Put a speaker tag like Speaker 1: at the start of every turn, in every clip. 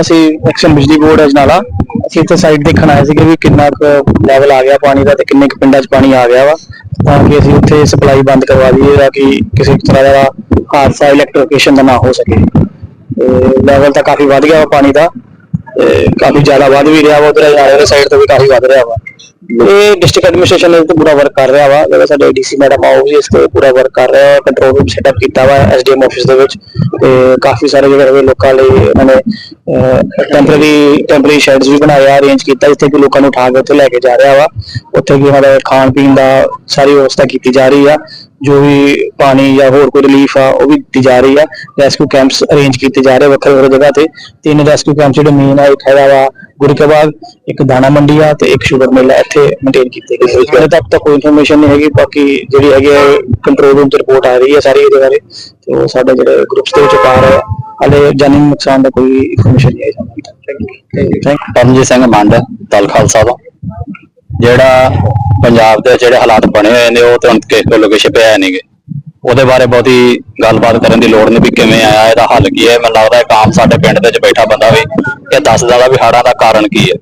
Speaker 1: ਅਸੀਂ ਐਕਸ਼ਨ ਬਿਜਲੀ ਬੋਰਡ ਅਜਨਾਲਾ ਅਸੀਂ ਇੱਥੇ ਸਾਈਟ ਦੇਖਣ ਆਏ ਸੀਗੇ ਵੀ ਕਿੰਨਾ ਕੁ ਲੈਵਲ ਆ ਗਿਆ ਪਾਣੀ ਦਾ ਤੇ ਕਿੰਨੇ ਕੁ ਪਿੰਡਾਂ 'ਚ ਪਾਣੀ ਆ ਗਿਆ ਵਾ। ਤਾਂ ਕਿ ਅਸੀਂ ਉੱਥੇ ਸਪਲਾਈ ਬੰਦ ਕਰਵਾ ਦਈਏ ਤਾਂ ਕਿ ਕਿਸੇ ਤਰ੍ਹਾਂ ਦਾ ਹਾਦਸਾ ਇਲੈਕਟ੍ਰੀਫਿਕੇਸ਼ਨ ਦਾ ਨਾ ਹੋ ਸਕੇ। ਤੇ ਲੈਵਲ ਤਾਂ ਕਾਫੀ ਵੱਧ ਗਿਆ ਵਾ ਪਾਣੀ ਦਾ ਤੇ ਕਾਫੀ ਜ਼ਿਆਦਾ ਵੱਧ ਵੀ ਰਿਹਾ ਵਾ, ਉਧਰ ਅਜਨਾਲੇ ਵਾਲੀ ਸਾਈਡ ਤੋਂ ਵੀ ਕਾਫੀ ਵੱਧ ਰਿਹਾ ਵਾ। ਇਹ ਡਿਸਟ੍ਰਿਕਟ ਐਡਮਿਨਿਸਟ੍ਰੇਸ਼ਨ ਨੇ ਪੂਰਾ ਵਰਕ ਕਰ ਰਿਹਾ ਵਾ। ਜਿਹੜਾ ਸਾਡੇ ਡੀਸੀ ਮੈਡਮ ਆ, ਉਹ ਵੀ ਇਸ ਤੇ ਪੂਰਾ ਵਰਕ ਕਰ ਰਿਹਾ ਹੈ ਕੰਟਰੋਲ ਰੂਮ ਸੈਟਅਪ ਕੀਤਾ ਵਾ ਐਸਡੀਐਮ ਆਫਿਸ ਦੇ ਵਿੱਚ। ਤੇ ਕਾਫੀ ਸਾਰੇ ਜਿਹੜੇ ਹੈਗੇ ਲੋਕਾਂ ਲਈ ਉਹਨਾਂ ਨੇ ਟੈਂਪਰੇਰੀ ਟੈਂਪਰੇਰੀ ਸ਼ੈਡਸ ਵੀ ਬਣਾਏ ਅਰੇਂਜ ਕੀਤਾ, ਜਿੱਥੇ ਕਿ ਲੋਕਾਂ ਨੂੰ ਉਠਾ ਕੇ ਉੱਥੇ ਲੈ ਕੇ ਜਾ ਰਿਹਾ ਵਾ। ਉੱਥੇ ਕਿ ਉਹਨਾਂ ਦਾ ਖਾਣ ਪੀਣ ਦਾ ਸਾਰੀ ਵਿਵਸਥਾ ਕੀਤੀ ਜਾ ਰਹੀ ਆ। ਜੋ ਵੀ ਪਾਣੀ ਜਾਂ ਹੋਰ ਕੋਈ ਰਿਲੀਫ ਆ, ਉਹ ਵੀ ਦਿੱਤੀ ਜਾ ਰਹੀ ਆ। ਰੈਸਕਿਊ ਕੈਂਪਸ ਅਰੇਂਜ ਕੀਤੇ ਜਾ ਰਹੇ ਵੱਖਰੇ ਵੱਖਰੇ ਜਗ੍ਹਾ ਤੇ। ਤਿੰਨ ਰੈਸਕਿਊ ਕੈਂਪ ਜਿਹੜੇ ਮੇਨ ਆ ਇੱਕ ਹੈਗਾ ਵਾ ਗੁਰਕੇ ਇੱਕ ਦਾਣਾ ਮੰਡੀ ਆ ਤੇ ਇੱਕ ਸ਼ੂਗਰ ਮਿਲ ਆ, ਇੱਥੇ ਮੇਨਟੇਨ ਕੀਤੇ ਗਏ ਹਲੇ ਤੱਕ ਤਾਂ ਕੋਈ ਇਨਫੋਰਮੇਸ਼ਨ ਨਹੀਂ ਹੈਗੀ, ਬਾਕੀ ਜਿਹੜੀ ਹੈਗੀ ਕੰਟਰੋਲ ਰੂਮ ਤੇ ਰਿਪੋਰਟ ਆ ਰਹੀ ਹੈ ਸਾਰੀ ਇਹਦੇ ਬਾਰੇ। ਤੇ ਉਹ ਸਾਡੇ ਜਿਹੜੇ ਗਰੁੱਪਸ ਦੇ ਵਿੱਚ ਪਾ ਰਹੇ ਆ ਜਾਨੀ ਨੁਕਸਾਨ ਦਾ ਕੋਈ ਇਨਫੋਰਮੇਸ਼ਨ ਨਹੀਂ ਆਈ ਸਾਨੂੰ ਥੈਂਕ
Speaker 2: ਪਰਮਜੀਤ ਸਿੰਘ ਮੰਡ, ਦਲ ਖਾਲਸਾ ਦਾ ਜਿਹੜਾ ਪੰਜਾਬ ਦੇ ਜਿਹੜੇ ਹਾਲਾਤ ਬਣੇ ਹੋਏ ਨੇ, ਉਹ ਤੁਰੰਤ ਹੁਣ ਕਿਸੇ ਕੋਲ ਕੁਛ ਪਿਆ ਨਹੀਂਗੇ ਉਹਦੇ ਬਾਰੇ ਬਹੁਤੀ ਗੱਲਬਾਤ ਕਰਨ ਦੀ ਲੋੜ ਨਹੀਂ ਵੀ ਕਿਵੇਂ ਆਇਆ, ਇਹਦਾ ਹੱਲ ਕੀ ਹੈ ਮੈਨੂੰ ਲੱਗਦਾ ਇੱਕ ਆਮ ਸਾਡੇ ਪਿੰਡ ਦੇ ਵਿੱਚ ਬੈਠਾ ਬੰਦਾ ਵੀ ਇਹ ਦੱਸਦਾ ਦਾ ਵੀ ਹੜ੍ਹਾਂ ਦਾ ਕਾਰਨ ਕੀ ਹੈ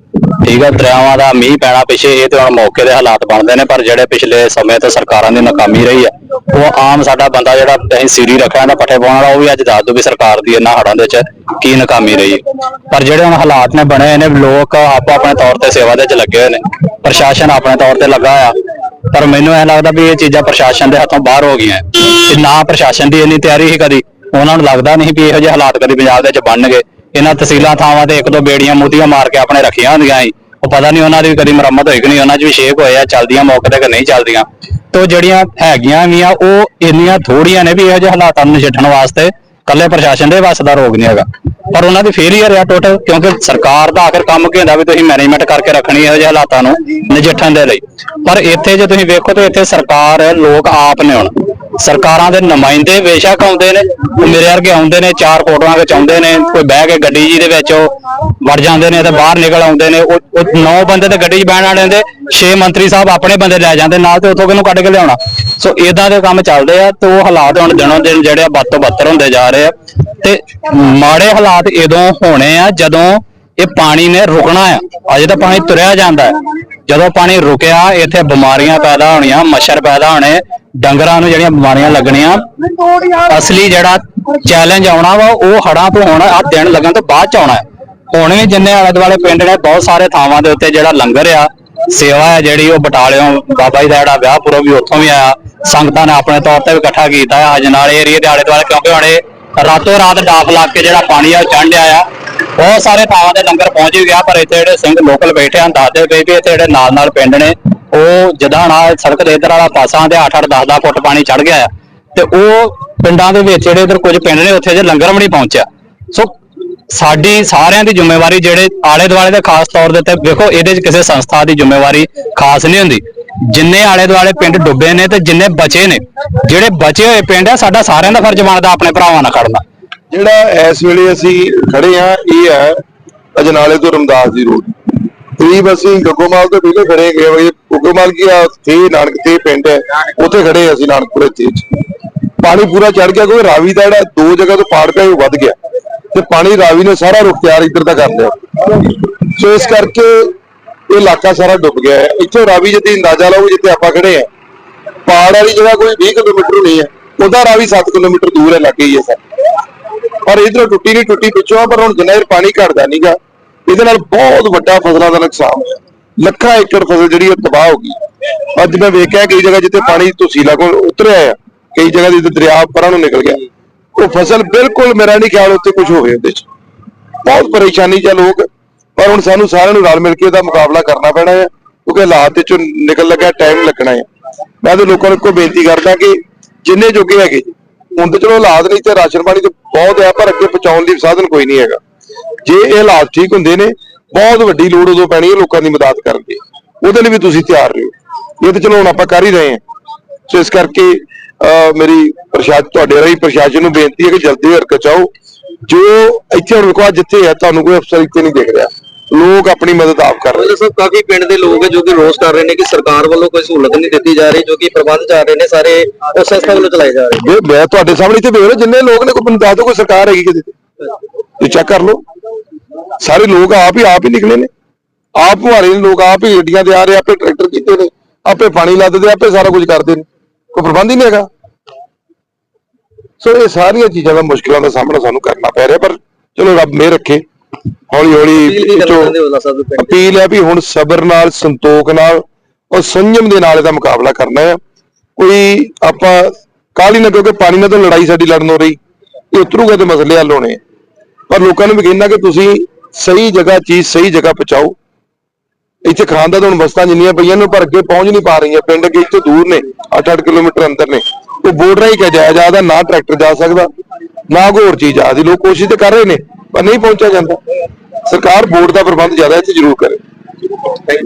Speaker 2: ਠੀਕ ਹੈ, ਦਰਿਆਵਾਂ ਦਾ ਮੀਂਹ ਪੈਣਾ ਪਿੱਛੇ, ਇਹ ਤੇ ਹੁਣ ਮੌਕੇ ਦੇ ਹਾਲਾਤ ਬਣਦੇ ਨੇ, ਪਰ ਜਿਹੜੇ ਪਿਛਲੇ ਸਮੇਂ ਤੋਂ ਸਰਕਾਰਾਂ ਦੀ ਨਾਕਾਮੀ ਰਹੀ ਹੈ, ਉਹ ਆਮ ਸਾਡਾ ਬੰਦਾ ਜਿਹੜਾ ਅਸੀਂ ਸੀਰੀ ਰੱਖਿਆ ਦਾ ਪੱਠੇ ਪਾਉਣ ਵਾਲਾ, ਉਹ ਵੀ ਅੱਜ ਦੱਸ ਦੋ ਵੀ ਸਰਕਾਰ ਦੀ ਇਹਨਾਂ ਹੜਾਂ ਦੇ ਵਿੱਚ ਕੀ ਨਾਕਾਮੀ ਰਹੀ ਹੈ। ਪਰ ਜਿਹੜੇ ਹੁਣ ਹਾਲਾਤ ਨੇ ਬਣੇ ਨੇ, ਲੋਕ ਆਪੋ ਆਪਣੇ ਤੌਰ ਤੇ ਸੇਵਾ ਦੇ ਵਿੱਚ ਲੱਗੇ ਹੋਏ ਨੇ, ਪ੍ਰਸ਼ਾਸਨ ਆਪਣੇ ਤੌਰ ਤੇ ਲੱਗਾ ਆ ਪਰ ਮੈਨੂੰ ਐ ਲੱਗਦਾ ਵੀ ਇਹ ਚੀਜ਼ਾਂ ਪ੍ਰਸ਼ਾਸਨ ਦੇ ਹੱਥੋਂ ਬਾਹਰ ਹੋ ਗਈਆਂ ਤੇ ਨਾ ਪ੍ਰਸ਼ਾਸਨ ਦੀ ਇੰਨੀ ਤਿਆਰੀ ਸੀ ਕਦੀ। ਉਹਨਾਂ ਨੂੰ ਲੱਗਦਾ ਨਹੀਂ ਵੀ ਇਹੋ ਜਿਹੇ ਹਾਲਾਤ ਕਦੀ ਪੰਜਾਬ ਦੇ ਵਿੱਚ ਬਣਨਗੇ ਇਹਨਾਂ ਤਹਿਸੀਲਾਂ, ਥਾਵਾਂ ਤੇ ਇੱਕ ਦੋ ਬੇੜੀਆਂ, ਮੂਤੀਆਂ ਮਾਰ ਕੇ ਆਪਣੇ ਰੱਖੀਆਂ ਹੁੰਦੀਆਂ ਸੀ। ਉਹ ਪਤਾ ਨਹੀਂ ਉਹਨਾਂ ਦੀ ਵੀ ਕਦੀ ਮੁਰੰਮਤ ਹੋਈ ਕਿ ਨਹੀਂ, ਉਹਨਾਂ 'ਚ ਵੀ ਛੇਕ ਹੋਏ ਆ ਚੱਲਦੀਆਂ ਮੌਕੇ ਤੇ ਕਿ ਨਹੀਂ ਚੱਲਦੀਆਂ। ਤੋ ਜਿਹੜੀਆਂ ਹੈਗੀਆਂ ਵੀਆਂ ਉਹ ਇੰਨੀਆਂ ਥੋੜੀਆਂ ਨੇ ਵੀ ਇਹੋ ਜਿਹੇ ਹਾਲਾਤਾਂ ਨੂੰ ਨਜਿੱਠਣ ਵਾਸਤੇ ਕੱਲੇ ਪ੍ਰਸ਼ਾਸਨ ਦੇ ਵੱਸ ਦਾ ਰੋਗ ਨਹੀਂ ਹੈਗਾ। ਪਰ ਉਹਨਾਂ ਦੀ ਫੇਲੀਅਰ ਆ ਟੋਟਲ ਕਿਉਂਕਿ ਸਰਕਾਰ ਦਾ ਆਖਰ ਕੰਮ ਕੀ ਹੁੰਦਾ ਵੀ ਤੁਸੀਂ ਮੈਨੇਜਮੈਂਟ ਕਰਕੇ ਰੱਖਣੀ ਇਹੋ ਜਿਹੇ ਹਾਲਾਤਾਂ ਨੂੰ ਨਜਿੱਠਣ ਦੇ ਲਈ। ਪਰ ਇੱਥੇ ਜੇ ਤੁਸੀਂ ਵੇਖੋ ਤਾਂ ਇੱਥੇ ਸਰਕਾਰ, ਲੋਕ ਆਪ ਨੇ ਹੁਣ ਸਰਕਾਰਾਂ ਦੇ ਨੁਮਾਇੰਦੇ ਬੇਸ਼ੱਕ ਆਉਂਦੇ ਨੇ ਮੇਰੇ ਵਰਗੇ ਆਉਂਦੇ ਨੇ, ਚਾਰ ਫੋਟੋਆਂ ਵਿੱਚ ਆਉਂਦੇ ਨੇ, ਕੋਈ ਬਹਿ ਕੇ ਗੱਡੀ ਜੀ ਦੇ ਵਿੱਚ ਵੜ ਜਾਂਦੇ ਨੇ ਤੇ ਬਾਹਰ ਨਿਕਲ ਆਉਂਦੇ ਨੇ, ਉਹ ਨੌ ਬੰਦੇ ਤੇ ਗੱਡੀ 'ਚ ਬਹਿਣ ਵਾਲੇ ਹੁੰਦੇ, ਛੇ ਮੰਤਰੀ ਸਾਹਿਬ ਆਪਣੇ ਬੰਦੇ ਲੈ ਜਾਂਦੇ, ਨਾਲ ਤੇ ਉੱਥੋਂ ਕਿਹਨੂੰ ਕੱਢ ਕੇ ਲਿਆਉਣਾ? ਸੋ ਇਦਾਂ ਦੇ ਕੰਮ ਚੱਲਦੇ ਆ ਤੇ ਉਹ ਹਾਲਾਤ ਹੁਣ ਦਿਨੋਂ ਦਿਨ ਜਿਹੜੇ ਆ ਬੱਤ ਤੋਂ ਬੱਤਰ ਹੁੰਦੇ ਜਾ ਰਹੇ ਆ। ਤੇ ਮਾੜੇ ਹਾਲਾਤ ਇਦੋਂ ਹੋਣੇ ਆ ਜਦੋਂ ਇਹ ਪਾਣੀ ਨੇ ਰੁਕਣਾ ਆ। ਅਜੇ ਤਾਂ ਪਾਣੀ ਤੁਰਿਆ ਜਾਂਦਾ ਹੈ। ਜਦੋਂ ਪਾਣੀ ਰੁਕਿਆ, ਇੱਥੇ ਬਿਮਾਰੀਆਂ ਪੈਦਾ ਹੋਣੀਆਂ, ਮੱਛਰ ਪੈਦਾ ਹੋਣੇ, ਡੰਗਰਾਂ ਨੂੰ ਜਿਹੜੀਆਂ ਬਿਮਾਰੀਆਂ ਲੱਗਣੀਆਂ, ਅਸਲੀ ਜਿਹੜਾ ਚੈਲੰਜ ਆਉਣਾ ਵਾ, ਉਹ ਹੜਾਂ ਤੋਂ ਹੋਣਾ ਆ ਦਿਨ ਲੱਗਣ ਤੋਂ ਬਾਅਦ ਚ ਆਉਣਾ ਹੁਣ ਵੀ ਜਿੰਨੇ ਆਲੇ ਦੁਆਲੇ ਪਿੰਡ ਨੇ, ਬਹੁਤ ਸਾਰੇ ਥਾਵਾਂ ਦੇ ਉੱਤੇ ਜਿਹੜਾ ਲੰਗਰ ਆ, ਸੇਵਾ ਹੈ ਜਿਹੜੀ ਉਹ ਬਟਾਲਿਓਂ ਬਾਬਾ ਜੀ ਦਾ ਜਿਹੜਾ ਵਿਆਹ ਪੁਰਬ ਵੀ ਉੱਥੋਂ ਵੀ ਆਇਆ। ਸੰਗਤਾਂ ਨੇ ਆਪਣੇ ਤੌਰ ਤੇ ਵੀ ਇਕੱਠਾ ਕੀਤਾ ਹੈ ਅਜਨਾਲੇ ਏਰੀਏ ਦੇ ਆਲੇ ਦੁਆਲੇ ਕਿਉਂਕਿ ਹੁਣ ਰਾਤੋਂ ਰਾਤ ਡਾਪ ਲਾ ਕੇ ਜਿਹੜਾ ਪਾਣੀ ਆ ਉਹ ਚੜ੍ਹ ਆ। ਬਹੁਤ ਸਾਰੇ ਥਾਵਾਂ ਤੇ ਲੰਗਰ ਪਹੁੰਚ ਵੀ ਗਿਆ, ਪਰ ਇੱਥੇ ਜਿਹੜੇ ਸਿੰਘ ਲੋਕਲ ਬੈਠੇ ਹਨ ਦੱਸਦੇ ਪਏ ਵੀ ਇੱਥੇ ਜਿਹੜੇ ਨਾਲ ਨਾਲ ਪਿੰਡ ਨੇ, ਉਹ ਜਦਾਂ ਨਾਲ ਸੜਕ ਦੇ ਇਧਰ ਵਾਲਾ ਪਾਸਾ ਤੇ 8-8 10-10 ਫੁੱਟ ਪਾਣੀ ਚੜ ਗਿਆ ਆ। ਤੇ ਉਹ ਪਿੰਡਾਂ ਦੇ ਵਿੱਚ ਜਿਹੜੇ ਇਧਰ ਕੁਝ ਪਿੰਡ ਨੇ, ਉੱਥੇ ਜੇ ਲੰਗਰ ਵੀ ਨਹੀਂ ਪਹੁੰਚਿਆ। ਸੋ ਸਾਡੀ ਸਾਰਿਆਂ ਦੀ ਜ਼ਿੰਮੇਵਾਰੀ ਜਿਹੜੇ ਆਲੇ ਦੁਆਲੇ ਦੇ ਖਾਸ ਤੌਰ ਦੇ ਉੱਤੇ, ਵੇਖੋ, ਇਹਦੇ 'ਚ ਕਿਸੇ ਸੰਸਥਾ ਦੀ ਜ਼ਿੰਮੇਵਾਰੀ ਖਾਸ ਨਹੀਂ ਹੁੰਦੀ। ਜਿੰਨੇ ਆਲੇ ਦੁਆਲੇ ਪਿੰਡ ਡੁੱਬੇ ਨੇ ਤੇ ਜਿੰਨੇ ਬਚੇ ਨੇ, ਜਿਹੜੇ ਬਚੇ ਹੋਏ ਪਿੰਡ ਆ, ਸਾਡਾ ਸਾਰਿਆਂ ਦਾ ਫਰਜ਼ ਬਣਦਾ ਆਪਣੇ ਭਰਾਵਾਂ ਨਾਲ ਖੜਨਾ।
Speaker 3: ਜਿਹੜਾ ਇਸ ਵੇਲੇ ਅਸੀਂ ਖੜੇ ਆ ਇਹ ਹੈ ਅਜਨਾਲੇ ਤੋਂ ਰਮਦਾਸ ਦੀ ਰੋਡ। ਕਰੀਬ ਅਸੀਂ ਗੱਗੋਮਾਲ ਤੋਂ ਪਹਿਲੇ ਖੜੇ ਗਏ ਹੋਏ ਗੱਗੋਮਾਲ ਕੀ ਆ? ਤੇ ਨਾਨਕ ਤੇ ਪਿੰਡ ਹੈ, ਉੱਥੇ ਖੜੇ ਅਸੀਂ ਨਾਨਕਪੁਰੇ ਤੇ ਪਾਣੀ ਪੂਰਾ ਚੜ ਗਿਆ ਕੋਈ ਰਾਵੀ ਦਾ ਜਿਹੜਾ ਦੋ ਜਗ੍ਹਾ ਤੋਂ ਪਾੜ ਪਿਆ, ਉਹ ਵੱਧ ਗਿਆ। ਤੇ ਪਾਣੀ ਰਾਵੀ ਨੇ ਸਾਰਾ ਰੁਖ ਤਿਆਰ ਇੱਧਰ ਦਾ ਕਰ ਲਿਆ। ਸੋ ਇਸ ਕਰਕੇ ਇਹ ਇਲਾਕਾ ਸਾਰਾ ਡੁੱਬ ਗਿਆ ਹੈ। ਇੱਥੇ ਰਾਵੀ ਜਿੱਤੇ ਅੰਦਾਜ਼ਾ ਲਾਓ ਜਿੱਥੇ ਆਪਾਂ ਖੜੇ ਆ ਪਾੜ ਵਾਲੀ ਜਗ੍ਹਾ ਕੋਈ 20 ਕਿਲੋਮੀਟਰ ਨਹੀਂ ਹੈ। ਉਹਦਾ ਰਾਵੀ 7 ਕਿਲੋਮੀਟਰ ਦੂਰ ਹੈ ਲੱਗੇ ਹੀ ਹੈ ਸਰ। ਪਰ ਇਧਰੋਂ ਟੁੱਟੀ ਨਹੀਂ ਟੁੱਟੀ ਪਿੱਛੋਂ ਆ, ਪਰ ਹੁਣ ਜਿੰਨਾ ਚਿਰ ਪਾਣੀ ਘਟਦਾ ਨਹੀਂਗਾ ਇਹਦੇ ਨਾਲ ਬਹੁਤ ਵੱਡਾ ਫਸਲਾਂ ਦਾ ਨੁਕਸਾਨ ਹੋਇਆ। ਲੱਖਾਂ ਏਕੜ ਫਸਲ ਜਿਹੜੀ ਉਹ ਤਬਾਹ ਹੋ ਗਈ। ਅੱਜ ਮੈਂ ਵੇਖਿਆ ਕਈ ਜਗ੍ਹਾ ਜਿੱਥੇ ਪਾਣੀ ਤੁਸੀਲਾ ਕੋਲ ਉਤਰਿਆ ਆ ਕਈ ਜਗ੍ਹਾ ਜਿੱਥੇ ਦਰਿਆ ਪਰਾਂ ਨੂੰ ਨਿਕਲ ਗਿਆ। ਉਹ ਫਸਲ ਬਿਲਕੁਲ ਮੇਰਾ ਨਹੀਂ ਖਿਆਲ ਉੱਤੇ ਕੁਝ ਹੋਵੇ ਉਹਦੇ ਚ। ਬਹੁਤ ਪਰੇਸ਼ਾਨੀ ਚ ਲੋਕ ਪਰ ਹੁਣ ਸਾਨੂੰ ਸਾਰਿਆਂ ਨੂੰ ਰਲ ਮਿਲ ਕੇ ਇਹਦਾ ਮੁਕਾਬਲਾ ਕਰਨਾ ਪੈਣਾ ਹੈ, ਕਿਉਂਕਿ ਹਾਲਾਤ ਦੇ ਚੋਂ ਨਿਕਲ ਲੱਗਾ ਟਾਈਮ ਲੱਗਣਾ ਹੈ। ਮੈਂ ਤਾਂ ਲੋਕਾਂ ਨੂੰ ਇੱਕੋ ਬੇਨਤੀ ਕਰਦਾ ਕਿ ਜਿੰਨੇ ਜੋਗੇ ਹੈਗੇ, ਹੁਣ ਤਾਂ ਚਲੋ ਹਾਲਾਤ ਨਹੀਂ ਤੇ ਰਾਸ਼ਨ ਪਾਣੀ ਤੇ ਬਹੁਤ ਹੈ, ਪਰ ਅੱਗੇ ਪਹੁੰਚਾਉਣ ਦੀ ਸਾਧਨ ਕੋਈ ਨਹੀਂ ਹੈਗਾ। ਜੇ ਇਹ ਹਾਲਾਤ ਠੀਕ ਹੁੰਦੇ ਨੇ, ਬਹੁਤ ਵੱਡੀ ਲੋੜ ਉਦੋਂ ਪੈਣੀ ਹੈ, ਲੋਕਾਂ ਦੀ ਮਦਦ ਕਰਨ ਦੀ। ਉਹਦੇ ਲਈ ਵੀ ਤੁਸੀਂ ਤਿਆਰ ਰਹੋ। ਇਹ ਤਾਂ ਚਲੋ ਹੁਣ ਆਪਾਂ ਕਰ ਹੀ ਰਹੇ ਹਾਂ। ਸੋ ਇਸ ਕਰਕੇ ਅਹ ਮੇਰੀ ਪ੍ਰਸ਼ਾਸਨ ਤੁਹਾਡੇ ਰਾਹੀਂ ਪ੍ਰਸ਼ਾਸਨ ਨੂੰ ਬੇਨਤੀ ਹੈ ਕਿ ਜਲਦੀ ਹਰਕਤ ਚਾਓ ਜੋ ਇੱਥੇ ਹੁਣ ਵੇਖੋ ਜਿੱਥੇ ਹੈ, ਤੁਹਾਨੂੰ ਕੋਈ ਅਫਸਰ ਇੱਥੇ ਨਹੀਂ ਦੇਖ ਰਿਹਾ। ਲੋਕ ਆਪਣੀ ਮਦਦ ਆਪ ਕਰ ਰਹੇ ਨੇ।
Speaker 4: ਸਰ ਕਾਫੀ ਪਿੰਡ ਦੇ ਲੋਕ ਹੈ ਜੋ ਕਿ ਰੋਸ ਕਰ ਰਹੇ ਨੇ ਕਿ ਸਰਕਾਰ ਵੱਲੋਂ ਕੋਈ ਸਹੂਲਤ ਨਹੀਂ ਦਿੱਤੀ ਜਾ ਰਹੀ ਜੋ ਕਿ ਪ੍ਰਬੰਧ ਚੱਲ ਰਹੇ ਨੇ ਸਾਰੇ ਉਸ ਸੰਸਥਾ ਵੱਲੋਂ ਚਲਾਏ ਜਾ ਰਹੇ
Speaker 3: ਇਹ ਮੈਂ ਤੁਹਾਡੇ ਸਾਹਮਣੇ ਇੱਥੇ ਵੇਖ ਰਿਹਾ ਜਿੰਨੇ ਲੋਕ ਨੇ ਕੋਈ ਮੈਨੂੰ ਦੱਸ ਦਿਓ ਕੋਈ ਸਰਕਾਰ ਹੈਗੀ ਕਿਤੇ। ਤੇ ਚੈੱਕ ਕਰ ਲਓ। ਸਾਰੇ ਲੋਕ ਆਪ ਹੀ ਆਪ ਹੀ ਨਿਕਲੇ ਨੇ। ਆਪ ਭਾਰੇ ਨੇ ਲੋਕ ਆਪ ਹੀ ਗੱਡੀਆਂ ਤੇ ਆ ਰਹੇ ਆਪੇ ਟਰੈਕਟਰ ਕੀਤੇ ਨੇ ਆਪੇ ਪਾਣੀ ਲੱਦਦੇ ਆਪੇ ਸਾਰਾ ਕੁਝ ਕਰਦੇ ਨੇ। ਕੋਈ ਪ੍ਰਬੰਧ ਹੀ ਨਹੀਂ ਹੈਗਾ। ਸੋ ਇਹ ਸਾਰੀਆਂ ਚੀਜ਼ਾਂ ਦਾ ਮੁਸ਼ਕਲਾਂ ਦਾ ਸਾਹਮਣਾ ਸਾਨੂੰ ਕਰਨਾ ਪੈ ਰਿਹਾ ਪਰ ਚਲੋ ਰੱਬ ਮਿਹਰ ਰੱਖੇ। ਹੌਲੀ ਹੌਲੀ
Speaker 4: ਅਪੀਲ ਕੀ
Speaker 3: ਵਿੱਚੋਂ
Speaker 4: ਹੋ ਦੇ
Speaker 3: ਅਪੀਲ ਵੀ ਹੁਣ ਸਬਰ ਨਾਲ ਸੰਤੋਖ ਨਾਲ ਔਰ ਸੰਯਮ ਦੇ ਨਾਲ ਇਹਦਾ ਮੁਕਾਬਲਾ ਕਰਨਾ ਹੈ। ਕੋਈ ਆਪਾਂ ਕਾਹਲੀ ਨਾ ਕਿਉਂਕਿ ਪਾਣੀ ਨਾਲ ਤਾਂ ਲੜਾਈ ਸਾਡੀ ਲੜਨ ਹੋ ਰਹੀ। ਇਹ ਉਤਰੂਗਾ ਤੇ ਮਸਲੇ ਹੱਲ ਹੋਣੇ। ਪਰ ਲੋਕਾਂ ਨੂੰ ਵੀ ਕਹਿੰਦਾ ਕਿ ਤੁਸੀਂ ਸਹੀ ਜਗ੍ਹਾ ਚੀਜ਼ ਸਹੀ ਜਗ੍ਹਾ ਪਹੁੰਚਾਓ। ਇੱਥੇ ਖਾਂਦਾ ਤਾਂ ਹੁਣ ਬਸਤਾਂ ਜਿੰਨੀਆਂ ਪਈਆਂ ਨੇ ਪਰ ਅੱਗੇ ਪਹੁੰਚ ਨਹੀਂ ਪਾ ਰਹੀਆਂ। ਪਿੰਡ ਅੱਗੇ ਇੱਥੇ ਦੂਰ ਨੇ 8-8 ਕਿਲੋਮੀਟਰ ਅੰਦਰ ਨੇ। ਉਹ ਬੋਰਡਰ ਹੀ ਕਿਹਾ ਜਾਇਆ ਜਾਂਦਾ ਨਾ ਟਰੈਕਟਰ ਜਾ ਸਕਦਾ ਨਾ ਕੋਈ ਹੋਰ ਚੀਜ਼ ਆਦੀ ਲੋਕ ਕੋਸ਼ਿਸ਼ ਤੇ ਕਰ ਰਹੇ ਨੇ। ਪਰ ਨਹੀਂ ਪਹੁੰਚਿਆ ਜਾਂਦਾ। ਸਰਕਾਰ ਬੋਰਡ ਦਾ ਪ੍ਰਬੰਧ ਜ਼ਿਆਦਾ ਇੱਥੇ ਜ਼ਰੂਰ ਕਰੇ।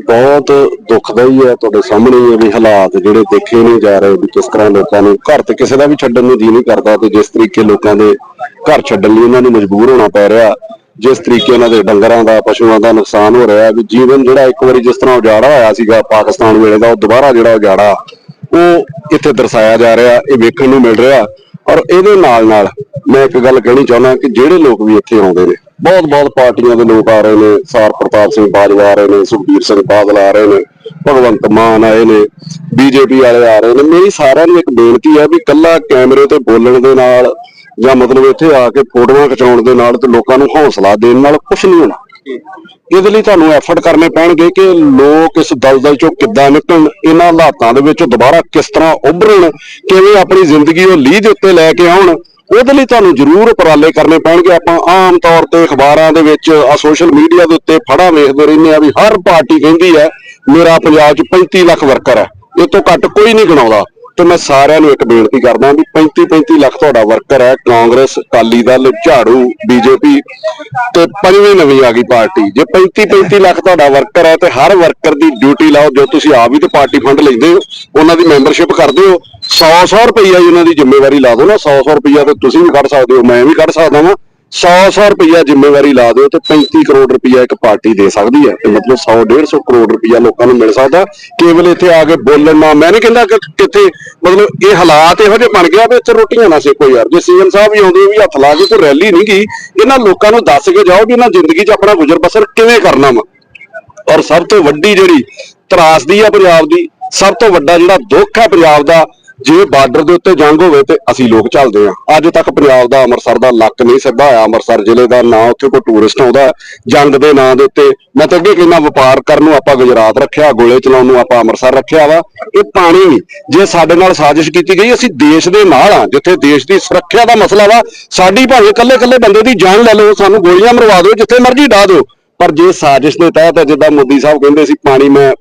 Speaker 5: ਬਹੁਤ ਦੁਖਦਾਈ ਹੈ ਤੁਹਾਡੇ ਸਾਹਮਣੇ ਹੀ ਵੀ ਹਾਲਾਤ ਜਿਹੜੇ ਦੇਖੇ ਨਹੀਂ ਜਾ ਰਹੇ ਵੀ ਕਿਸ ਤਰ੍ਹਾਂ ਲੋਕਾਂ ਨੂੰ ਘਰ ਤੇ ਕਿਸੇ ਦਾ ਵੀ ਛੱਡਣ ਨੂੰ ਜੀ ਨਹੀਂ ਕਰਦਾ ਤੇ ਜਿਸ ਤਰੀਕੇ ਲੋਕਾਂ ਦੇ ਘਰ ਛੱਡਣ ਲਈ ਉਹਨਾਂ ਨੂੰ ਮਜਬੂਰ ਹੋਣਾ ਪੈ ਰਿਹਾ, ਜਿਸ ਤਰੀਕੇ ਉਹਨਾਂ ਦੇ ਡੰਗਰਾਂ ਦਾ, ਪਸ਼ੂਆਂ ਦਾ ਨੁਕਸਾਨ ਹੋ ਰਿਹਾ ਵੀ ਜੀਵਨ ਜਿਹੜਾ ਇੱਕ ਵਾਰੀ ਜਿਸ ਤਰ੍ਹਾਂ ਉਜਾੜਾ ਹੋਇਆ ਸੀਗਾ ਪਾਕਿਸਤਾਨ ਵੇਲੇ ਦਾ, ਉਹ ਦੁਬਾਰਾ ਜਿਹੜਾ ਉਜਾੜਾ, ਉਹ ਇੱਥੇ ਦਰਸਾਇਆ ਜਾ ਰਿਹਾ, ਇਹ ਵੇਖਣ ਨੂੰ ਮਿਲ ਰਿਹਾ। ਔਰ ਇਹਦੇ ਨਾਲ ਨਾਲ ਮੈਂ ਇੱਕ ਗੱਲ ਕਹਿਣੀ ਚਾਹੁੰਦਾ ਕਿ ਜਿਹੜੇ ਲੋਕ ਵੀ ਇੱਥੇ ਆਉਂਦੇ ਨੇ, ਬਹੁਤ ਬਹੁਤ ਪਾਰਟੀਆਂ ਦੇ ਲੋਕ ਆ ਰਹੇ ਨੇ, ਸਾਰ ਪ੍ਰਤਾਪ ਸਿੰਘ ਬਾਜਵਾ ਆ ਰਹੇ ਨੇ, ਸੁਖਬੀਰ ਸਿੰਘ ਬਾਦਲ ਆ ਰਹੇ ਨੇ, ਭਗਵੰਤ ਮਾਨ ਆਏ ਨੇ, ਬੀਜੇਪੀ ਵਾਲੇ ਆ ਰਹੇ ਨੇ। ਮੇਰੀ ਸਾਰਿਆਂ ਨੂੰ ਇੱਕ ਬੇਨਤੀ ਹੈ ਵੀ ਕੱਲਾ ਕੈਮਰੇ ਤੇ ਬੋਲਣ ਦੇ ਨਾਲ ਜਾਂ ਮਤਲਬ ਇੱਥੇ ਆ ਕੇ ਫੋਟੋਆਂ ਖਿਚਾਉਣ ਦੇ ਨਾਲ ਤੇ ਲੋਕਾਂ ਨੂੰ ਹੌਸਲਾ ਦੇਣ ਨਾਲ ਕੁਝ ਨਹੀਂ ਹੋਣਾ। ਇਹਦੇ ਲਈ ਤੁਹਾਨੂੰ ਐਫਰਟ ਕਰਨੇ ਪੈਣਗੇ ਕਿ ਲੋਕ ਇਸ ਦਲਦਲ ਚੋਂ ਕਿੱਦਾਂ ਨਿਕਲਣ, ਇਹਨਾਂ ਹਾਲਾਤਾਂ ਦੇ ਵਿੱਚ ਦੁਬਾਰਾ ਕਿਸ ਤਰ੍ਹਾਂ ਉੱਭਰਨ ਕਿਵੇਂ ਆਪਣੀ ਜ਼ਿੰਦਗੀ ਉਹ ਲੀਹ ਦੇ ਉੱਤੇ ਲੈ ਕੇ ਆਉਣ, ਉਹਦੇ ਲਈ ਤੁਹਾਨੂੰ ਜ਼ਰੂਰ ਉਪਰਾਲੇ ਕਰਨੇ ਪੈਣਗੇ। ਆਪਾਂ ਆਮ ਤੌਰ ਤੇ ਅਖਬਾਰਾਂ ਦੇ ਵਿੱਚ ਆ ਸੋਸ਼ਲ ਮੀਡੀਆ ਦੇ ਉੱਤੇ ਫੜਾ ਵੇਖਦੇ ਰਹਿੰਦੇ ਆ ਵੀ ਹਰ ਪਾਰਟੀ ਕਹਿੰਦੀ ਹੈ, ਮੇਰਾ ਪੰਜਾਬ 'ਚ 35 ਲੱਖ ਵਰਕਰ ਹੈ। ਇਹ ਤੋਂ ਘੱਟ ਕੋਈ ਨਹੀਂ ਗਣਾਉਂਦਾ। ਤੇ ਮੈਂ ਸਾਰਿਆਂ ਨੂੰ ਇੱਕ ਬੇਨਤੀ ਕਰਦਾ ਵੀ 35 35 ਲੱਖ ਤੁਹਾਡਾ ਵਰਕਰ ਹੈ, ਕਾਂਗਰਸ, ਅਕਾਲੀ ਦਲ, ਝਾੜੂ, ਬੀਜੇਪੀ ਤੇ ਪੰਜਵੀਂ ਨਵੀਂ ਆ ਗਈ ਪਾਰਟੀ। ਜੇ 35 35 ਲੱਖ ਤੁਹਾਡਾ ਵਰਕਰ ਹੈ ਤੇ ਹਰ ਵਰਕਰ ਦੀ ਡਿਊਟੀ ਲਾਓ, ਜੋ ਤੁਸੀਂ ਆਪ ਵੀ ਤੇ ਪਾਰਟੀ ਫੰਡ ਲੈਂਦੇ ਹੋ, ਉਹਨਾਂ ਦੀ ਮੈਂਬਰਸ਼ਿਪ ਕਰਦੇ ਹੋ। 100 100 ਰੁਪਈਆ ਉਹਨਾਂ ਦੀ ਜ਼ਿੰਮੇਵਾਰੀ ਲਾ ਦਿਓ ਨਾ 100 100 ਰੁਪਈਆ ਤੇ ਤੁਸੀਂ ਵੀ ਕੱਢ ਸਕਦੇ ਹੋ, ਮੈਂ ਵੀ ਕੱਢ ਸਕਦਾ ਵਾਂ। 100 100 ਰੁਪਈਆ ਜ਼ਿੰਮੇਵਾਰੀ ਲਾ ਦਿਓ ਤੇ 35 ਕਰੋੜ ਰੁਪਇਆ ਇੱਕ ਪਾਰਟੀ ਦੇ ਸਕਦੀ ਹੈ। ਤੇ ਮਤਲਬ 100 150 ਕਰੋੜ ਰੁਪਇਆ ਲੋਕਾਂ ਨੂੰ ਮਿਲ ਸਕਦਾ। ਕੇਵਲ ਇੱਥੇ ਆ ਕੇ ਬੋਲਣ ਨਾਲ ਮੈਂ ਨਹੀਂ ਕਹਿੰਦਾ ਕਿ ਕਿੱਥੇ ਮਤਲਬ ਇਹ ਹਾਲਾਤ ਇਹੋ ਜਿਹੇ ਬਣ ਗਿਆ ਵੀ ਇੱਥੇ ਰੋਟੀਆਂ ਨਾ ਸੇਕੋ ਯਾਰ। ਜੇ ਸੀਐਮ ਸਾਹਿਬ ਵੀ ਆਉਂਦੇ ਵੀ ਹੱਥ ਲਾ ਕੇ ਕੋਈ ਰੈਲੀ ਨਹੀਂ ਗਈ, ਇਹਨਾਂ ਲੋਕਾਂ ਨੂੰ ਦੱਸ ਕੇ ਜਾਓ ਵੀ ਇਹਨਾਂ ਜ਼ਿੰਦਗੀ 'ਚ ਆਪਣਾ ਗੁਜ਼ਰ ਬਸਰ ਕਿਵੇਂ ਕਰਨਾ ਵਾ। ਔਰ ਸਭ ਤੋਂ ਵੱਡੀ ਜਿਹੜੀ ਤਰਾਸਦੀ ਆ ਪੰਜਾਬ ਦੀ, ਸਭ ਤੋਂ ਵੱਡਾ ਜਿਹੜਾ ਦੁੱਖ ਹੈ ਪੰਜਾਬ ਦਾ ਜੇ ਬਾਰਡਰ ਦੇ ਉੱਤੇ ਜੰਗ ਹੋਵੇ ਤੇ ਅਸੀਂ ਲੋਕ ਚੱਲਦੇ ਆ ਅੱਜ ਤੱਕ ਪੰਜਾਬ ਦਾ ਅੰਮ੍ਰਿਤਸਰ ਦਾ ਲੱਕ ਨਹੀਂ ਸਿੱਧਾ ਹੋਇਆ ਅੰਮ੍ਰਿਤਸਰ ਜ਼ਿਲ੍ਹੇ ਦਾ ਨਾਂ ਉੱਥੇ ਕੋਈ ਟੂਰਿਸਟ ਆਉਂਦਾ ਜੰਗ ਦੇ ਨਾਂ ਦੇ ਉੱਤੇ ਮੈਂ ਤਾਂ ਅੱਗੇ ਕਹਿੰਦਾ ਵਪਾਰ ਕਰਨ ਨੂੰ ਆਪਾਂ ਗੁਜਰਾਤ ਰੱਖਿਆ, ਗੋਲੇ ਚਲਾਉਣ ਨੂੰ ਆਪਾਂ ਅੰਮ੍ਰਿਤਸਰ ਰੱਖਿਆ ਵਾ। ਇਹ ਪਾਣੀ ਜੇ ਸਾਡੇ ਨਾਲ ਸਾਜ਼ਿਸ਼ ਕੀਤੀ ਗਈ, ਅਸੀਂ ਦੇਸ਼ ਦੇ ਨਾਲ ਆ ਜਿੱਥੇ ਦੇਸ਼ ਦੀ ਸੁਰੱਖਿਆ ਦਾ ਮਸਲਾ ਵਾ, ਸਾਡੀ ਭਾਵੇਂ ਇਕੱਲੇ ਇਕੱਲੇ ਬੰਦੇ ਦੀ ਜਾਨ ਲੈ ਲਓ, ਸਾਨੂੰ ਗੋਲੀਆਂ ਮਰਵਾ ਦਿਓ, ਜਿੱਥੇ ਮਰਜ਼ੀ ਡਾ ਦਿਓ। ਪਰ ਜੇ ਸਾਜ਼ਿਸ਼ ਦੇ ਤਹਿਤ ਜਿੱਦਾਂ ਮੋਦੀ ਸਾਹਿਬ ਕਹਿੰਦੇ ਸੀ, ਪਾਣੀ ਮੈਂ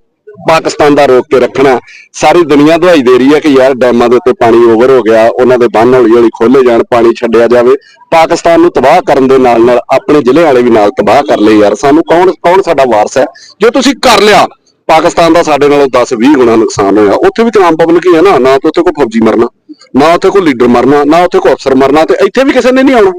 Speaker 5: ਪਾਕਿਸਤਾਨ ਦਾ ਰੋਕ ਕੇ ਰੱਖਣਾ। ਸਾਰੀ ਦੁਨੀਆ ਦਵਾਈ ਦੇ ਰਹੀ ਹੈ ਕਿ ਯਾਰ ਡੈਮਾਂ ਦੇ ਉੱਤੇ ਪਾਣੀ ਓਵਰ ਹੋ ਗਿਆ, ਉਹਨਾਂ ਦੇ ਬੰਨ ਹੌਲੀ ਹੌਲੀ ਖੋਲੇ ਜਾਣ, ਪਾਣੀ ਛੱਡਿਆ ਜਾਵੇ। ਪਾਕਿਸਤਾਨ ਨੂੰ ਤਬਾਹ ਕਰਨ ਦੇ ਨਾਲ ਨਾਲ ਆਪਣੇ ਜ਼ਿਲ੍ਹੇ ਵਾਲੇ ਵੀ ਨਾਲ ਤਬਾਹ ਕਰ ਲਏ ਯਾਰ। ਸਾਨੂੰ ਕੌਣ ਕੌਣ ਸਾਡਾ ਵਾਰਸ ਹੈ? ਜੇ ਤੁਸੀਂ ਕਰ ਲਿਆ, ਪਾਕਿਸਤਾਨ ਦਾ ਸਾਡੇ ਨਾਲੋਂ 10 20 ਗੁਣਾ ਨੁਕਸਾਨ ਹੋਇਆ। ਉੱਥੇ ਵੀ ਤਾਂ ਆਮ ਪਬਲਿਕ ਹੀ ਹੈ ਨਾ ਨਾ ਉੱਥੇ ਕੋਈ ਫੌਜੀ ਮਰਨਾ, ਨਾ ਉੱਥੇ ਕੋਈ ਲੀਡਰ ਮਰਨਾ, ਨਾ ਉੱਥੇ ਕੋਈ ਅਫਸਰ ਮਰਨਾ, ਤੇ ਇੱਥੇ ਵੀ ਕਿਸੇ ਨੇ ਨਹੀਂ ਆਉਣਾ।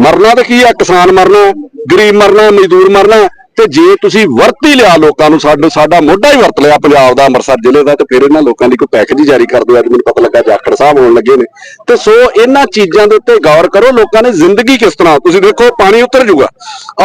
Speaker 5: ਮਰਨਾ ਤਾਂ ਕੀ ਆ ਕਿਸਾਨ ਮਰਨਾ, ਗਰੀਬ ਮਰਨਾ, ਮਜ਼ਦੂਰ ਮਰਨਾ। ਤੇ ਜੇ ਤੁਸੀਂ ਵਰਤ ਹੀ ਲਿਆ ਲੋਕਾਂ ਨੂੰ, ਸਾਡੇ ਸਾਡਾ ਮੋਢਾ ਹੀ ਵਰਤ ਲਿਆ ਪੰਜਾਬ ਦਾ, ਅੰਮ੍ਰਿਤਸਰ ਜ਼ਿਲ੍ਹੇ ਦਾ, ਤੇ ਫਿਰ ਇਹਨਾਂ ਲੋਕਾਂ ਦੀ ਕੋਈ ਪੈਕੇਜ ਹੀ ਜਾਰੀ ਕਰ ਦਿਓ, ਅੱਜ ਮੈਨੂੰ ਪਤਾ ਲੱਗਾ ਜਾਖੜ ਸਾਹਿਬ ਹੋਣ ਲੱਗੇ ਨੇ। ਤੇ ਸੋ ਇਹਨਾਂ ਚੀਜ਼ਾਂ ਦੇ ਉੱਤੇ ਗੌਰ ਕਰੋ, ਲੋਕਾਂ ਨੇ ਜ਼ਿੰਦਗੀ ਕਿਸ ਤਰ੍ਹਾਂ, ਤੁਸੀਂ ਦੇਖੋ ਪਾਣੀ ਉਤਰ ਜਾਊਗਾ।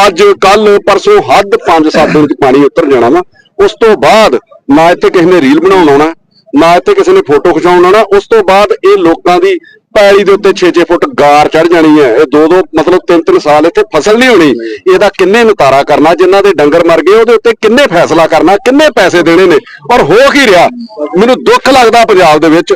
Speaker 5: ਅੱਜ ਕੱਲ ਪਰਸੋਂ ਹੱਦ 5-7 ਦਿਨ ਚ ਪਾਣੀ ਉਤਰ ਜਾਣਾ ਵਾ। ਉਸ ਤੋਂ ਬਾਅਦ ਨਾ ਇੱਥੇ ਕਿਸੇ ਨੇ ਰੀਲ ਬਣਾਉਣ ਆਉਣਾ, ਨਾ ਇੱਥੇ ਕਿਸੇ ਨੇ ਫੋਟੋ ਖਿਚਾਉਣ ਆਉਣਾ, ਉਸ ਤੋਂ ਬਾਅਦ ਇਹ ਲੋਕਾਂ ਦੀ ਪੈਲੀ ਦੇ ਉੱਤੇ 6-6 ਫੁੱਟ ਗਾਰ ਚੜ ਜਾਣੀ ਹੈ। ਇਹ ਦੋ ਦੋ ਮਤਲਬ ਤਿੰਨ ਤਿੰਨ ਸਾਲ ਇੱਥੇ ਫਸਲ ਨਹੀਂ ਹੋਣੀ। ਇਹਦਾ ਕਿੰਨੇ ਨਤਾਰਾ ਕਰਨਾ, ਜਿਨ੍ਹਾਂ ਦੇ ਡੰਗਰ ਮਰ ਗਏ, ਉਹਦੇ ਉੱਤੇ ਕਿੰਨੇ ਫੈਸਲਾ ਕਰਨਾ, ਕਿੰਨੇ ਪੈਸੇ ਦੇਣੇ ਨੇ? ਔਰ ਹੋ ਕੀ ਰਿਹਾ? ਮੈਨੂੰ ਦੁੱਖ ਲੱਗਦਾ ਪੰਜਾਬ ਦੇ ਵਿੱਚ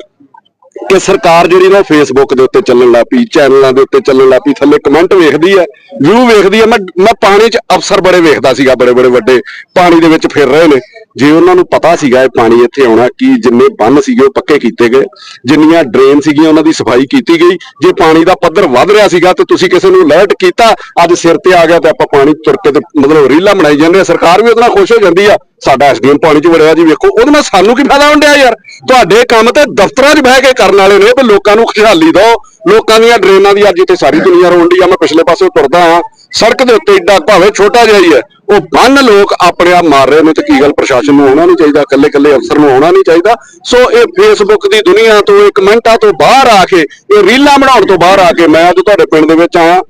Speaker 5: ਕਿ ਸਰਕਾਰ ਜਿਹੜੀ ਨਾ ਫੇਸਬੁੱਕ ਦੇ ਉੱਤੇ ਚੱਲਣ ਲੱਗ ਪਈ, ਚੈਨਲਾਂ ਦੇ ਉੱਤੇ ਚੱਲਣ ਲੱਗ ਪਈ, ਥੱਲੇ ਕਮੈਂਟ ਵੇਖਦੀ ਹੈ ਵਿਊ ਵੇਖਦੀ ਹੈ। ਮੈਂ ਮੈਂ ਪਾਣੀ 'ਚ ਅਫਸਰ ਬੜੇ ਵੇਖਦਾ ਸੀਗਾ ਬੜੇ ਬੜੇ ਵੱਡੇ ਪਾਣੀ ਦੇ ਵਿੱਚ ਫਿਰ ਰਹੇ ਨੇ। ਜੇ ਉਹਨਾਂ ਨੂੰ ਪਤਾ ਸੀਗਾ ਇਹ ਪਾਣੀ ਇੱਥੇ ਆਉਣਾ ਕਿ ਜਿੰਨੇ ਬੰਨ ਸੀਗੇ ਉਹ ਪੱਕੇ ਕੀਤੇ ਗਏ, ਜਿੰਨੀਆਂ ਡਰੇਨ ਸੀਗੀਆਂ ਉਹਨਾਂ ਦੀ ਸਫ਼ਾਈ ਕੀਤੀ ਗਈ, ਜੇ ਪਾਣੀ ਦਾ ਪੱਧਰ ਵੱਧ ਰਿਹਾ ਸੀਗਾ ਤੇ ਤੁਸੀਂ ਕਿਸੇ ਨੂੰ ਅਲਰਟ ਕੀਤਾ, ਅੱਜ ਸਿਰ ਤੇ ਆ ਗਿਆ ਤੇ ਆਪਾਂ ਪਾਣੀ ਤੁਰ ਕੇ ਤੇ ਮਤਲਬ ਰੀਲਾ ਬਣਾਈ ਜਾਂਦੇ ਆ, ਸਰਕਾਰ ਵੀ ਉਹਦੇ ਨਾਲ ਖੁਸ਼ ਹੋ ਜਾਂਦੀ ਆ। ਸਾਡਾ ਐਸਡੀਐਮ ਪਾਣੀ 'ਚ ਵੜਿਆ ਜੀ, ਵੇਖੋ, ਉਹਦੇ ਨਾਲ ਸਾਨੂੰ ਕੀ ਫਾਇਦਾ ਹੁੰਦਿਆ ਯਾਰ? ਤੁਹਾਡੇ ਕੰਮ ਤੇ ਦਫ਼ਤਰਾਂ 'ਚ ਬਹਿ ਕੇ ਕਰਨ ਵਾਲੇ ਨੇ ਵੀ ਲੋਕਾਂ ਨੂੰ ਖੁਸ਼ਹਾਲੀ ਦਿਓ। ਲੋਕਾਂ ਦੀਆਂ ਡਰੇਨਾਂ ਦੀ ਅੱਜ ਇੱਥੇ ਸਾਰੀ ਦੁਨੀਆ ਰੋਣ ਡਈ ਆ। ਮੈਂ ਪਿਛਲੇ ਪਾਸੇ ਤੁਰਦਾ ਆ ਸੜਕ ਦੇ ਉੱਤੇ ਏਡਾ ਭਾਵੇਂ ਛੋਟਾ ਜਿਹਾ ਹੀ ਹੈ। ਉਹ ਬੰਨ ਲੋਕ ਆਪਣੇ ਆਪ ਮਾਰ ਰਹੇ ਨੇ ਤੇ ਕੀ ਗੱਲ ਪ੍ਰਸ਼ਾਸਨ ਨੂੰ ਆਉਣਾ ਨਹੀਂ ਚਾਹੀਦਾ ਇਕੱਲੇ ਇਕੱਲੇ ਅਫਸਰ ਨੂੰ ਆਉਣਾ ਨਹੀਂ ਚਾਹੀਦਾ। ਸੋ ਇਹ ਫੇਸਬੁੱਕ ਦੀ ਦੁਨੀਆ ਤੋਂ ਇਹ ਕਮੈਂਟਾਂ ਤੋਂ ਬਾਹਰ ਆ ਕੇ, ਇਹ ਰੀਲਾਂ ਬਣਾਉਣ ਤੋਂ ਬਾਹਰ ਆ ਕੇ ਮੈਂ ਅੱਜ ਤੁਹਾਡੇ ਪਿੰਡ ਦੇ ਵਿੱਚ ਆਇਆ।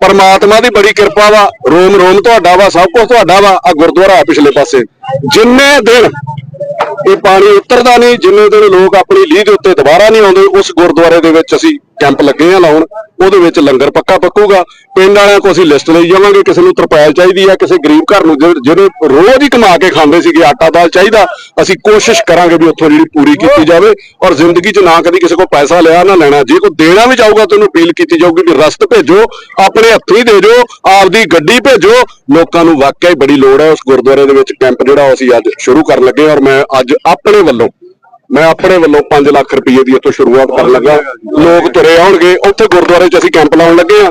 Speaker 5: ਪਰਮਾਤਮਾ ਦੀ ਬੜੀ ਕਿਰਪਾ ਵਾ ਰੋਮ ਰੋਮ ਤੁਹਾਡਾ ਵਾ, ਸਭ ਕੁਝ ਤੁਹਾਡਾ ਵਾ, ਆ ਗੁਰਦੁਆਰਾ ਆ ਪਿਛਲੇ ਪਾਸੇ। ਜਿੰਨੇ ਦਿਨ ਇਹ ਪਾਣੀ ਉਤਰਦਾ ਨਹੀਂ, ਜਿੰਨੇ ਦਿਨ ਲੋਕ ਆਪਣੀ ਲੀਹ ਦੇ ਉੱਤੇ ਦੁਬਾਰਾ ਨਹੀਂ ਆਉਂਦੇ, ਉਸ ਗੁਰਦੁਆਰੇ ਦੇ ਵਿੱਚ ਅਸੀਂ ਕੈਂਪ ਲੱਗੇ ਆ ਲਾਉਣ, ਉਹਦੇ ਵਿੱਚ ਲੰਗਰ ਪੱਕਾ ਪੱਕੂਗਾ। ਪਿੰਡ ਵਾਲਿਆਂ ਕੋਲ ਅਸੀਂ ਲਿਸਟ ਲਈ ਜਾਵਾਂਗੇ, ਕਿਸੇ ਨੂੰ ਤਰਪਾਲ ਚਾਹੀਦੀ ਆ, ਕਿਸੇ ਗਰੀਬ ਘਰ ਨੂੰ ਜਿਹੜੇ- ਰੋਜ਼ ਹੀ ਕਮਾ ਕੇ ਖਾਂਦੇ ਸੀਗੇ ਆਟਾ ਦਾਲ ਚਾਹੀਦਾ, ਅਸੀਂ ਕੋਸ਼ਿਸ਼ ਕਰਾਂਗੇ ਵੀ ਉੱਥੋਂ ਜਿਹੜੀ ਪੂਰੀ ਕੀਤੀ ਜਾਵੇ ਔਰ ਜ਼ਿੰਦਗੀ 'ਚ ਨਾ ਕਦੀ ਕਿਸੇ ਕੋਲ ਪੈਸਾ ਲਿਆ ਨਾ ਲੈਣਾ। ਜੇ ਕੋਈ ਦੇਣਾ ਵੀ ਚਾਹੂਗਾ ਤੁਹਾਨੂੰ ਅਪੀਲ ਕੀਤੀ ਜਾਊਗੀ ਵੀ ਰਸਤ ਭੇਜੋ, ਆਪਣੇ ਹੱਥੀਂ ਦੇ ਦਿਓ, ਆਪਦੀ ਗੱਡੀ ਭੇਜੋ। ਲੋਕਾਂ ਨੂੰ ਵਾਕਿਆ ਹੀ ਬੜੀ ਲੋੜ ਹੈ ਉਸ ਗੁਰਦੁਆਰੇ ਦੇ ਵਿੱਚ ਕੈਂਪ ਜਿਹੜਾ ਉਹ ਅਸੀਂ ਅੱਜ ਸ਼ੁਰੂ ਕਰਨ ਲੱਗੇ ਔਰ ਮੈਂ ਅੱਜ ਆਪਣੇ ਵੱਲੋਂ ਮੈਂ ਆਪਣੇ ਵੱਲੋਂ 5 ਲੱਖ ਰੁਪਏ ਦੀ ਇੱਥੋਂ ਸ਼ੁਰੂਆਤ ਕਰਨ ਲੱਗਾ। ਲੋਕ ਤੁਰੇ ਆਉਣਗੇ। ਉੱਥੇ ਗੁਰਦੁਆਰੇ 'ਚ ਅਸੀਂ ਕੈਂਪ ਲਾਉਣ ਲੱਗੇ ਆ